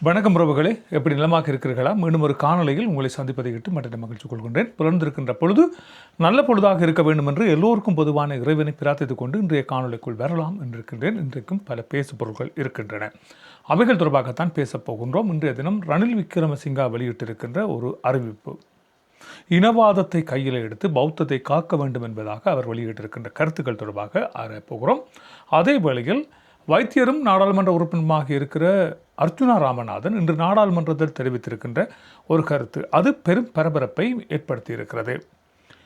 வணக்கம் உறவுகளே. எப்படி நிலமாக இருக்கிறீர்களா? மீண்டும் ஒரு காணொலியில் உங்களை சந்திப்பதை இட்டு மற்ற மகிழ்ச்சி கொள்கின்றேன். புலர்ந்திருக்கின்ற பொழுது நல்ல பொழுதாக இருக்க வேண்டும் என்று எல்லோருக்கும் பொதுவான இறைவனை பிரார்த்தித்துக் கொண்டு இன்றைய காணொலிக்குள் வரலாம் என்றிருக்கின்றேன். இன்றைக்கும் பல பேசு பொருட்கள் இருக்கின்றன. அவைகள் தொடர்பாகத்தான் பேசப் போகின்றோம். இன்றைய தினம் ரணில் விக்ரமசிங்கா வெளியிட்டிருக்கின்ற ஒரு அறிவிப்பு. இனவாதத்தை கையில் எடுத்து பௌத்தத்தை காக்க வேண்டும் என்பதாக அவர் வெளியிட்டிருக்கின்ற கருத்துக்கள் தொடர்பாக ஆராயப் போகிறோம். அதே வேளையில் வைத்தியரும் நாடாளுமன்ற உறுப்பினருமாக இருக்கிற அர்ச்சுனா ராமநாதன் இன்று நாடாளுமன்றத்தில் தெரிவித்திருக்கின்ற ஒரு கருத்து. அது பெரும் பரபரப்பை ஏற்படுத்தியிருக்கிறது.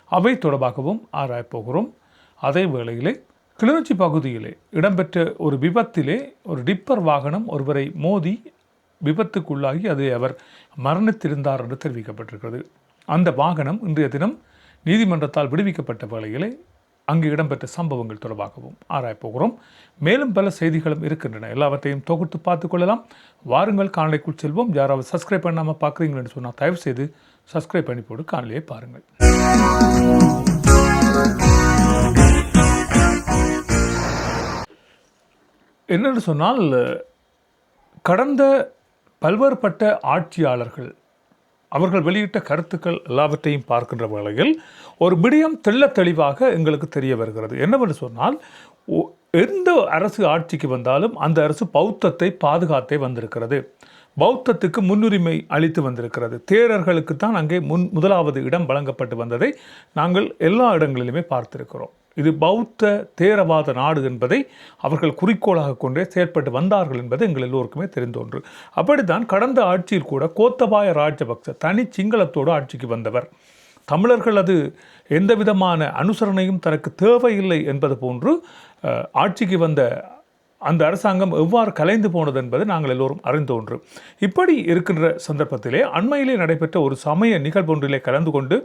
அவை தொடர்பாகவும் ஆராயப்போகிறோம். அதே வேளையிலே கிளிநொச்சி பகுதியிலே இடம்பெற்ற ஒரு விபத்திலே ஒரு டிப்பர் வாகனம் ஒருவரை மோதி விபத்துக்குள்ளாகி அது அவர் மரணித்திருந்தார் என்று தெரிவிக்கப்பட்டிருக்கிறது. அந்த வாகனம் இன்றைய தினம் நீதிமன்றத்தால் விடுவிக்கப்பட்ட வேளையிலே அங்கு இடம்பெற்ற சம்பவங்கள் தொடர்பாகவும் ஆராயப்போகிறோம். மேலும் பல செய்திகளும் இருக்கின்றன. எல்லாவற்றையும் தொகுத்து பார்த்துக்கொள்ளலாம் வாருங்கள் காணொலிக்குள் செல்வோம். யாராவது சப்ஸ்கிரைப் பண்ணாமல் பார்க்குறீங்கன்னு சொன்னால் தயவு செய்து சப்ஸ்கிரைப் பண்ணி போட்டு காணொலியை பாருங்கள். என்னென்னு சொன்னால் கடந்த பல்வேறுபட்ட ஆட்சியாளர்கள் அவர்கள் வெளியிட்ட கருத்துக்கள் எல்லாவற்றையும் பார்க்கின்ற வேளையில் ஒரு விடயம் தெள்ள தெளிவாக எங்களுக்கு தெரிய வருகிறது. என்னவென்று சொன்னால் ஒ- எந்த அரசு ஆட்சிக்கு வந்தாலும் அந்த அரசு பௌத்தத்தை பாதுகாத்தே வந்திருக்கிறது. பௌத்தத்துக்கு முன்னுரிமை அளித்து வந்திருக்கிறது. தேரர்களுக்கு தான் அங்கே முன் முதலாவது இடம் வழங்கப்பட்டு வந்ததை நாங்கள் எல்லா இடங்களிலுமே பார்த்திருக்கிறோம். இது பௌத்த தேரவாத நாடு என்பதை அவர்கள் குறிக்கோளாக கொண்டே செயற்பட்டு வந்தார்கள் என்பது எங்கள் எல்லோருக்குமே தெரிந்தோன்று அப்படித்தான் கடந்த ஆட்சியில் கூட கோத்தபாய ராஜபக்ச தனி சிங்களத்தோடு ஆட்சிக்கு வந்தவர். தமிழர்கள் அது எந்த விதமான அனுசரணையும் தனக்கு தேவையில்லை என்பது போன்று ஆட்சிக்கு வந்த அந்த அரசாங்கம் எவ்வாறு கலைந்து போனது என்பது நாங்கள் எல்லோரும் அறிந்த ஒன்று. இப்படி இருக்கின்ற சந்தர்ப்பத்திலே அண்மையிலே நடைபெற்ற ஒரு சமய நிகழ்வொன்றிலே கலந்து கொண்டு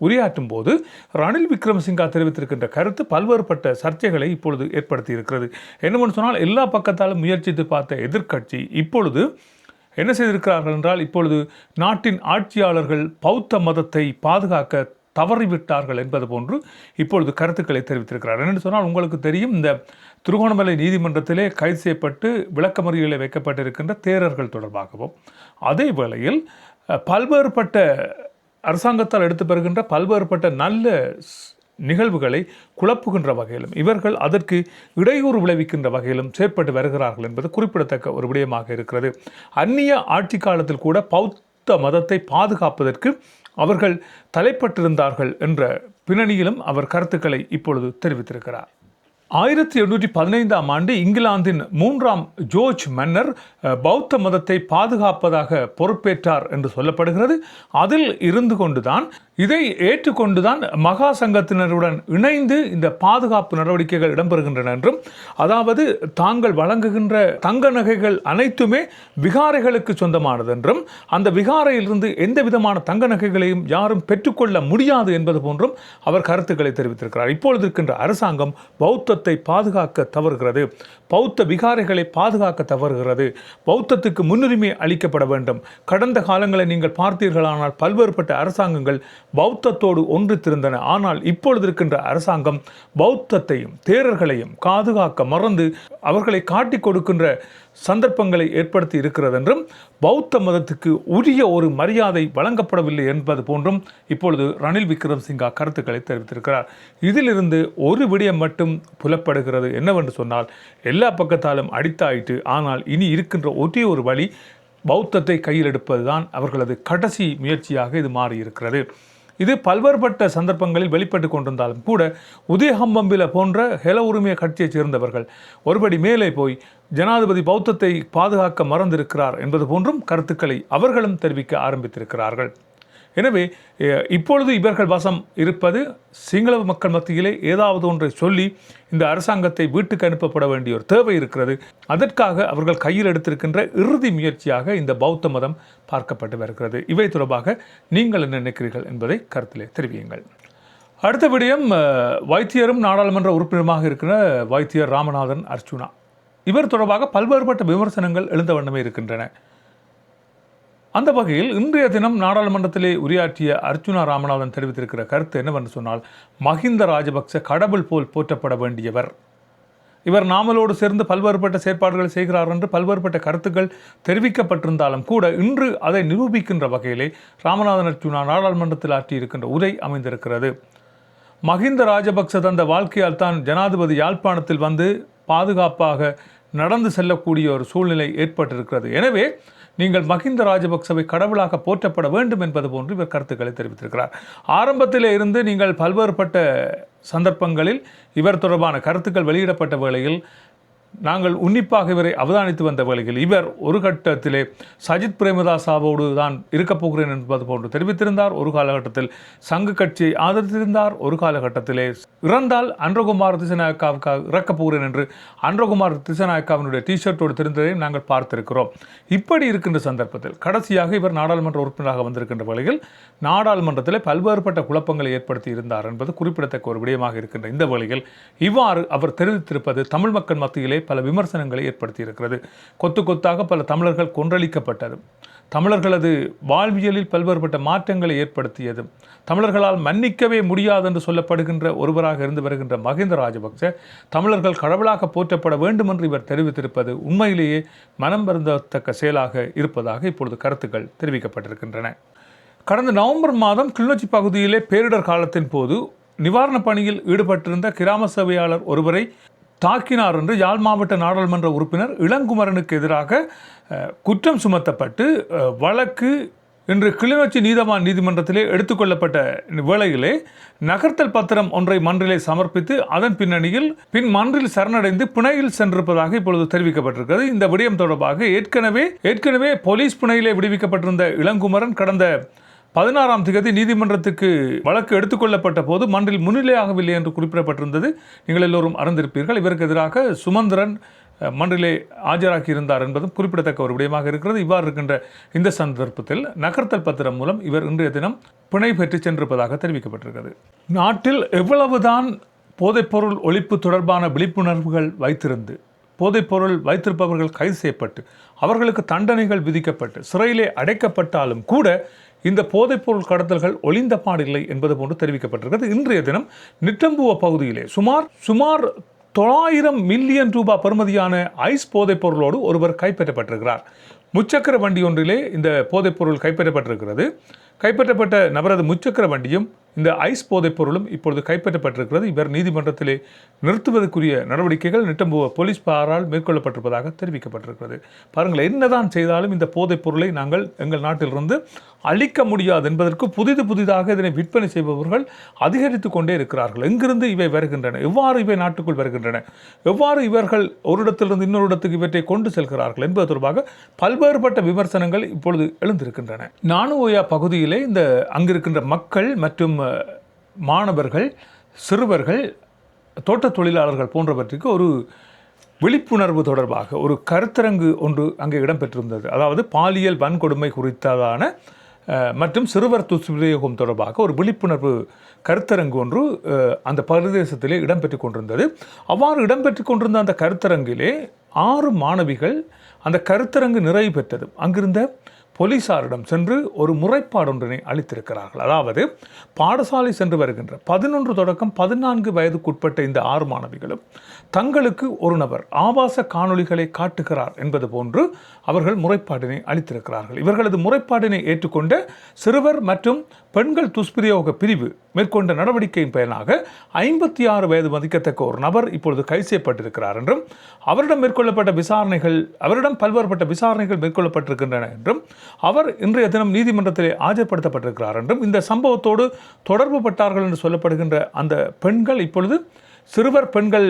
உரையாற்றும் போது ரணில் விக்ரமசிங்கா தெரிவித்திருக்கின்ற கருத்து பல்வேறுபட்ட சர்ச்சைகளை இப்பொழுது ஏற்படுத்தி இருக்கிறது என்னவென்று சொன்னால் எல்லா பக்கத்தாலும் முயற்சித்து பார்த்த எதிர்க்கட்சி இப்பொழுது என்ன செய்திருக்கிறார்கள் என்றால் இப்பொழுது நாட்டின் ஆட்சியாளர்கள் பௌத்த மதத்தை பாதுகாக்க தவறிவிட்டார்கள் என்பது போன்று இப்பொழுது கருத்துக்களை தெரிவித்திருக்கிறார். என்னென்னு சொன்னால் உங்களுக்கு தெரியும் இந்த திருகோணமலை நீதிமன்றத்திலே கைது செய்யப்பட்டு விளக்கமறியலில் வைக்கப்பட்டிருக்கின்ற தேரர்கள் தொடர்பாகவும் அதே வேளையில் பல்வேறுபட்ட அரசாங்கத்தால் எடுத்து பெறுகின்ற பல்வேறுபட்ட நல்ல ஸ்- நிகழ்வுகளை குழப்புகின்ற வகையிலும் இவர்கள் அதற்கு இடையூறு விளைவிக்கின்ற வகையிலும் செயற்பட்டு வருகிறார்கள் என்பது குறிப்பிடத்தக்க ஒரு விடயமாக இருக்கிறது. அந்நிய ஆட்சி காலத்தில் கூட பௌத்த மதத்தை பாதுகாப்பதற்கு அவர்கள் தலைப்பட்டிருந்தார்கள் என்ற பின்னணியிலும் அவர் கருத்துக்களை இப்பொழுது தெரிவித்திருக்கிறார். ஆயிரத்தி எண்ணூற்றி பதினைந்தாம் ஆண்டு இங்கிலாந்தின் மூன்றாம் ஜோர்ஜ் மன்னர் பௌத்த மதத்தை பாதுகாப்பதாக பொறுப்பேற்றார் என்று சொல்லப்படுகிறது. அதில் இருந்து கொண்டுதான் இதை ஏற்றுக்கொண்டுதான் மகா சங்கத்தினருடன் இணைந்து இந்த பாதுகாப்பு நடவடிக்கைகள் இடம்பெறுகின்றன என்றும் அதாவது தாங்கள் வழங்குகின்ற தங்க நகைகள் அனைத்துமே விகாரைகளுக்கு சொந்தமானது என்றும் அந்த விகாரையிலிருந்து எந்த விதமான தங்க நகைகளையும் யாரும் பெற்றுக்கொள்ள முடியாது என்பது போன்றும் அவர் கருத்துக்களை தெரிவித்திருக்கிறார். இப்பொழுது இருக்கின்ற அரசாங்கம் பௌத்தத்தை பாதுகாக்க தவறுகிறது. பௌத்த விகாரைகளை பாதுகாக்க தவறுகிறது. பௌத்தத்துக்கு முன்னுரிமை அளிக்கப்பட வேண்டும். கடந்த காலங்களை நீங்கள் பார்த்தீர்களானால் பல்வேறுபட்ட அரசாங்கங்கள் பௌத்தத்தோடு ஒன்றித்திருந்தன. ஆனால் இப்பொழுது இருக்கின்ற அரசாங்கம் பௌத்தத்தையும் தேரர்களையும் பாதுகாக்க மறந்து அவர்களை காட்டி கொடுக்கின்ற சந்தர்ப்பங்களை ஏற்படுத்தி இருக்கிறது என்றும் பௌத்த மதத்துக்கு உரிய ஒரு மரியாதை வழங்கப்படவில்லை என்பது போன்றும் இப்பொழுது ரணில் விக்ரம்சிங்கா கருத்துக்களை தெரிவித்திருக்கிறார். இதிலிருந்து ஒரு விடயம் மட்டும் புலப்படுகிறது. என்னவென்று சொன்னால் எல்லா பக்கத்தாலும் அடித்தாயிட்டு ஆனால் இனி இருக்கின்ற ஒரே ஒரு வழி பௌத்தத்தை கையில் எடுப்பதுதான் அவர்களது கடைசி முயற்சியாக இது மாறியிருக்கிறது. இது பல்வேறுபட்ட சந்தர்ப்பங்களில் வெளிப்பட்டு கொண்டிருந்தாலும் கூட உதயஹம்பம்பில போன்ற ஹெல உரிமைய கட்சியைச் சேர்ந்தவர்கள் ஒருபடி மேலே போய் ஜனாதிபதி பௌத்தத்தை பாதுகாக்க மறந்திருக்கிறார் என்பது போன்றும் கருத்துக்களை அவர்களும் தெரிவிக்க ஆரம்பித்திருக்கிறார்கள். எனவே இப்பொழுது இவர்கள் வசம் இருப்பது சிங்கள மக்கள் மத்தியிலே ஏதாவது ஒன்றை சொல்லி இந்த அரசாங்கத்தை வீட்டுக்கு அனுப்பப்பட வேண்டிய ஒரு தேவை இருக்கிறது. அதற்காக அவர்கள் கையில் எடுத்திருக்கின்ற இறுதி முயற்சியாக இந்த பௌத்த மதம் பார்க்கப்பட்டு வருகிறது. இவை தொடர்பாக நீங்கள் என்ன நினைக்கிறீர்கள் என்பதை கருத்திலே தெரிவியுங்கள். அடுத்த விடயம் வைத்தியரும் நாடாளுமன்ற உறுப்பினருமாக இருக்கிற வைத்தியர் ராமநாதன் அர்ச்சுனா இவர் தொடர்பாக பல்வேறுபட்ட விமர்சனங்கள் எழுந்த வண்ணமே இருக்கின்றன. அந்த வகையில் இன்றைய தினம் நாடாளுமன்றத்திலே உரையாற்றிய அர்ச்சுனா ராமநாதன் தெரிவித்திருக்கிற கருத்து என்னவென்று சொன்னால் மஹிந்த ராஜபக்ச கடவுள் போல் போற்றப்பட வேண்டியவர். இவர் நாமலோடு சேர்ந்து பல்வேறுபட்ட செயற்பாடுகளை செய்கிறார் என்று பல்வேறுபட்ட கருத்துக்கள் தெரிவிக்கப்பட்டிருந்தாலும் கூட இன்று அதை நிரூபிக்கின்ற வகையிலே ராமநாதன் அர்ஜுனா நாடாளுமன்றத்தில் ஆற்றியிருக்கின்ற உரை அமைந்திருக்கிறது. மஹிந்த ராஜபக்ச தந்த வாழ்க்கையால் தான் ஜனாதிபதி யாழ்ப்பாணத்தில் வந்து பாதுகாப்பாக நடந்து செல்லக்கூடிய ஒரு சூழ்நிலை ஏற்பட்டிருக்கிறது. எனவே நீங்கள் மஹிந்த ராஜபக்சவை கடவுளாக போற்றப்பட வேண்டும் என்பது போன்று இவர் கருத்துக்களை தெரிவித்திருக்கிறார். ஆரம்பத்திலே இருந்து நீங்கள் பல்வேறுபட்ட சந்தர்ப்பங்களில் இவர் தொடர்பான கருத்துக்கள் வெளியிடப்பட்ட வேளையில் நாங்கள் உன்னிப்பாக இவரை அவதானித்து வந்த வேளையில் இவர் ஒரு கட்டத்திலே சஜித் பிரேமதாசாவோடு தான் இருக்கப் போகிறேன் என்பது போன்று தெரிவித்திருந்தார். ஒரு காலகட்டத்தில் சங்கு கட்சியை ஆதரித்திருந்தார். ஒரு காலகட்டத்திலே இறந்தால் அன்றகுமார் திசநாயக்காவுக்காக இறக்கப் போகிறேன் என்று அன்றகுமார் திசநாயக்காவினுடைய டிஷர்ட்டோடு தெரிந்ததையும் நாங்கள் பார்த்திருக்கிறோம். இப்படி இருக்கின்ற சந்தர்ப்பத்தில் கடைசியாக இவர் நாடாளுமன்ற உறுப்பினராக வந்திருக்கின்ற வேளையில் நாடாளுமன்றத்தில் பல்வேறுபட்ட குழப்பங்களை ஏற்படுத்தி இருந்தார் என்பது குறிப்பிடத்தக்க ஒரு விடயமாக இருக்கின்ற இந்த வேளையில் இவ்வாறு அவர் தெரிவித்திருப்பது தமிழ் மக்கள் மத்தியிலே பல விமர்சனங்களை ஏற்படுத்தியிருக்கிறது. கொத்து கொத்தாக பல தமிழர்கள் கொன்றளிக்கப்பட்டது. தமிழர்களது வாழ்வியலில் பல்வேறுபட்ட மாற்றங்களை ஏற்படுத்தியது. தமிழர்களால் மன்னிக்கவே முடியாது என்று சொல்லப்படுகின்ற ஒருவராக இருந்து வருகின்ற மகிந்த ராஜபக்ச தமிழர்கள் கடவுளாக போற்றப்பட வேண்டும் என்று இவர் தெரிவித்திருப்பது உண்மையிலேயே மனம் வருந்தத்தக்க செயலாக இருப்பதாக இப்பொழுது கருத்துக்கள் தெரிவிக்கப்பட்டிருக்கின்றன. கடந்த நவம்பர் மாதம் கிளிநொச்சி பகுதியிலே பேரிடர் காலத்தின் போது நிவாரணப் பணியில் ஈடுபட்டிருந்த கிராம சேவையாளர் ஒருவரை தாக்கினார் என்று யாழ் மாவட்ட நாடாளுமன்ற உறுப்பினர் இளங்குமரனுக்கு எதிராக குற்றம் சுமத்தப்பட்டு வழக்கு இன்று கிளிநொச்சி நீதவான் நீதிமன்றத்திலே எடுத்துக்கொள்ளப்பட்ட வேளையிலே நகர்த்தல் பத்திரம் ஒன்றை மன்றிலே சமர்ப்பித்து அதன் பின்னணியில் பின் மன்றில் சரணடைந்து பிணையில் சென்றிருப்பதாக இப்பொழுது தெரிவிக்கப்பட்டிருக்கிறது. இந்த விடயம் தொடர்பாக ஏற்கனவே ஏற்கனவே போலீஸ் பிணையிலே விடுவிக்கப்பட்டிருந்த இளங்குமரன் கடந்த பதினாறாம் திகதி நீதிமன்றத்துக்கு வழக்கு எடுத்துக்கொள்ளப்பட்ட போது மன்றில் முன்னிலையாகவில்லை என்று குறிப்பிடப்பட்டிருந்தது. நீங்கள் எல்லோரும் அறிந்திருப்பீர்கள். இவருக்கு எதிராக சுமந்திரன் மன்றிலே ஆஜராகி இருந்தார் என்பதும் குறிப்பிடத்தக்க ஒரு விடயமாக இருக்கிறது. இவ்வாறு இருக்கின்ற இந்த சந்தர்ப்பத்தில் நகர்த்தல் பத்திரம் மூலம் இவர் இன்றைய தினம் பிணை பெற்று சென்றிருப்பதாக தெரிவிக்கப்பட்டிருக்கிறது. நாட்டில் எவ்வளவுதான் போதைப்பொருள் ஒழிப்பு தொடர்பான விழிப்புணர்வுகள் வைத்திருந்து போதைப்பொருள் வைத்திருப்பவர்கள் கைது செய்யப்பட்டு அவர்களுக்கு தண்டனைகள் விதிக்கப்பட்டு சிறையிலே அடைக்கப்பட்டாலும் கூட இந்த போதைப்பொருள் கடத்தல்கள் ஒளிந்த பாடில்லை என்பது போன்று தெரிவிக்கப்பட்டிருக்கிறது. இன்றைய தினம் நிட்டம்புவ பகுதியிலே சுமார் சுமார் தொள்ளாயிரம் மில்லியன் ரூபாய் பெறுமதியான ஐஸ் போதைப் பொருளோடு ஒருவர் கைப்பற்றப்பட்டிருக்கிறார். முச்சக்கர வண்டி ஒன்றிலே இந்த போதைப்பொருள் கைப்பற்றப்பட்டிருக்கிறது. கைப்பற்றப்பட்ட நபரது முச்சக்கர வண்டியும் இந்த ஐஸ் போதைப் பொருளும் இப்பொழுது கைப்பற்றப்பட்டிருக்கிறது. இவர் நீதிமன்றத்திலே நிறுத்துவதற்குரிய நடவடிக்கைகள் நிட்டம்புவ போலீஸ் பாரால் மேற்கொள்ளப்பட்டிருப்பதாக தெரிவிக்கப்பட்டிருக்கிறது. பாருங்கள் என்னதான் செய்தாலும் இந்த போதைப் பொருளை நாங்கள் எங்கள் நாட்டிலிருந்து அழிக்க முடியாது என்பதற்கு புதிது புதிதாக இதனை விற்பனை செய்பவர்கள் அதிகரித்து கொண்டே இருக்கிறார்கள். எங்கிருந்து இவை வருகின்றன? எவ்வாறு இவை நாட்டுக்குள் வருகின்றன? எவ்வாறு இவர்கள் ஒரு இடத்திலிருந்து இன்னொரு இடத்துக்கு இவற்றை கொண்டு செல்கிறார்கள் என்பது தொடர்பாக பல்வேறுபட்ட விமர்சனங்கள் இப்பொழுது எழுந்திருக்கின்றன. நானுஓயா பகுதியிலே இந்த அங்கிருக்கின்ற மக்கள் மற்றும் மாணவர்கள் சிறுவர்கள் தோட்ட தொழிலாளர்கள் போன்றவற்றுக்கு ஒரு விழிப்புணர்வு தொடர்பாக ஒரு கருத்தரங்கு ஒன்று அங்கே இடம்பெற்றிருந்தது. அதாவது பாலியல் வன்கொடுமை குறித்ததான மற்றும் சிறுவர் துஷ்பிரயோகம் தொடர்பாக ஒரு விழிப்புணர்வு கருத்தரங்கு ஒன்று அந்த பிரதேசத்திலே இடம்பெற்று கொண்டிருந்தது. அவ்வாறு இடம்பெற்று கொண்டிருந்த அந்த கருத்தரங்கிலே ஆறு மாணவிகள் அந்த கருத்தரங்கு நிறைவு பெற்றது. அங்கிருந்த போலீசாரிடம் சென்று ஒரு முறைப்பாடொன்றினை அளித்திருக்கிறார்கள். அதாவது பாடசாலை சென்று வருகின்ற பதினொன்று தொடக்கம் பதினான்கு வயதுக்குட்பட்ட இந்த ஆறு மாணவிகளும் தங்களுக்கு ஒரு நபர் ஆபாச காணொளிகளை காட்டுகிறார் என்பது போன்று அவர்கள் முறைப்பாட்டினை அளித்திருக்கிறார்கள். இவர்களது முறைப்பாட்டினை ஏற்றுக்கொண்ட சிறுவர் மற்றும் பெண்கள் துஷ்பிரயோக பிரிவு மேற்கொண்ட நடவடிக்கையின் பயனாக ஐம்பத்தி ஆறு வயது மதிக்கத்தக்க ஒரு நபர் இப்பொழுது கைது செய்யப்பட்டிருக்கிறார் என்றும் அவரிடம் மேற்கொள்ளப்பட்ட விசாரணைகள் அவரிடம் பல்வேறுபட்ட விசாரணைகள் மேற்கொள்ளப்பட்டிருக்கின்றன என்றும் அவர் இன்றைய தினம் நீதிமன்றத்திலே ஆஜர்படுத்தப்பட்டிருக்கிறார் என்றும் இந்த சம்பவத்தோடு தொடர்பு பட்டார்கள் என்று சொல்லப்படுகின்ற அந்த பெண்கள் இப்பொழுது சிறுவர் பெண்கள்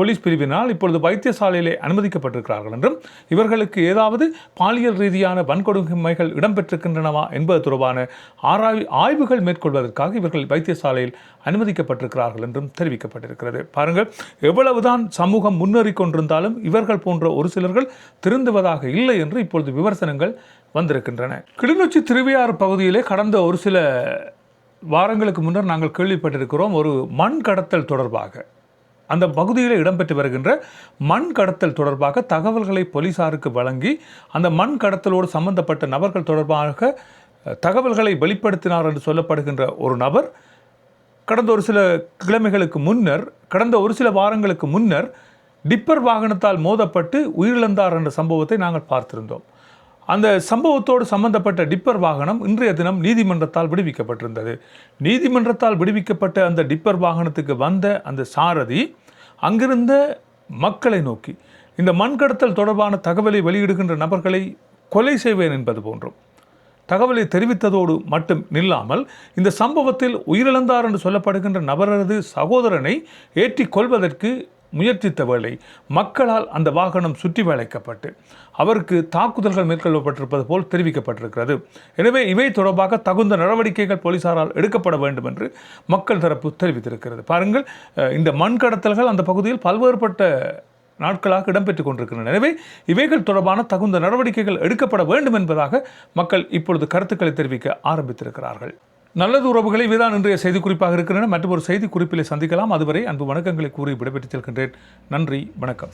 போலீஸ் பிரிவினால் இப்பொழுது வைத்தியசாலையிலே அனுமதிக்கப்பட்டிருக்கிறார்கள் என்றும் இவர்களுக்கு ஏதாவது பாலியல் ரீதியான வன்கொடுமைகள் இடம்பெற்றிருக்கின்றனவா என்பது தொடர்பான ஆராய் ஆய்வுகள் மேற்கொள்வதற்காக இவர்கள் வைத்தியசாலையில் அனுமதிக்கப்பட்டிருக்கிறார்கள் என்றும் தெரிவிக்கப்பட்டிருக்கிறது. பாருங்கள் எவ்வளவுதான் சமூகம் முன்னேறி கொண்டிருந்தாலும் இவர்கள் போன்ற ஒரு சிலர்கள் திருந்துவதாக இல்லை என்று இப்பொழுது விமர்சனங்கள் வந்திருக்கின்றன. கிளிநொச்சி திருவையாறு பகுதியிலே கடந்த ஒரு சில வாரங்களுக்கு முன்னர் நாங்கள் கேள்விப்பட்டிருக்கிறோம் ஒரு மண் கடத்தல் தொடர்பாக. அந்த பகுதியில் இடம்பெற்று வருகின்ற மண் கடத்தல் தொடர்பாக தகவல்களை போலீசாருக்கு வழங்கி அந்த மண் கடத்தலோடு சம்பந்தப்பட்ட நபர்கள் தொடர்பாக தகவல்களை வெளிப்படுத்தினார் என்று சொல்லப்படுகின்ற ஒரு நபர் கடந்த ஒரு சில கிழமைகளுக்கு முன்னர் கடந்த ஒரு சில வாரங்களுக்கு முன்னர் டிப்பர் வாகனத்தால் மோதப்பட்டு உயிரிழந்தார் என்ற சம்பவத்தை நாங்கள் பார்த்திருந்தோம். அந்த சம்பவத்தோடு சம்பந்தப்பட்ட டிப்பர் வாகனம் இன்றைய தினம் நீதிமன்றத்தால் விடுவிக்கப்பட்டிருந்தது. நீதிமன்றத்தால் விடுவிக்கப்பட்ட அந்த டிப்பர் வாகனத்துக்கு வந்த அந்த சாரதி அங்கிருந்த மக்களை நோக்கி இந்த மண்கடத்தல் தொடர்பான தகவலை வெளியிடுகின்ற நபர்களை கொலை செய்வேன் என்பது போன்றும் தகவலை தெரிவித்ததோடு மட்டும் நில்லாமல் இந்த சம்பவத்தில் உயிரிழந்தார் என்று சொல்லப்படுகின்ற நபரது சகோதரனை ஏற்றி கொள்வதற்கு முயற்சித்த வேளை மக்களால் அந்த வாகனம் சுற்றி வளைக்கப்பட்டு அவருக்கு தாக்குதல்கள் மேற்கொள்ளப்பட்டிருப்பது போல் தெரிவிக்கப்பட்டிருக்கிறது. எனவே இவை தொடர்பாக தகுந்த நடவடிக்கைகள் போலீசாரால் எடுக்கப்பட வேண்டும் என்று மக்கள் தரப்பு தெரிவித்திருக்கிறது. பாருங்கள் இந்த மண் கடத்தல்கள் அந்த பகுதியில் பல்வேறுபட்ட நாட்களாக இடம்பெற்றுக் கொண்டிருக்கின்றன. எனவே இவைகள் தொடர்பான தகுந்த நடவடிக்கைகள் எடுக்கப்பட வேண்டும் என்பதாக மக்கள் இப்பொழுது கருத்துக்களை தெரிவிக்க ஆரம்பித்திருக்கிறார்கள். நல்லது உறவுகளை இதுதான் இன்றைய செய்தி குறிப்பாக இருக்கின்றன. மற்றும் ஒரு செய்தி குறிப்பிலே சந்திக்கலாம். அதுவரை அன்பு வணக்கங்களை கூறி விடைபெற்றுச் செல்கின்றேன். நன்றி வணக்கம்.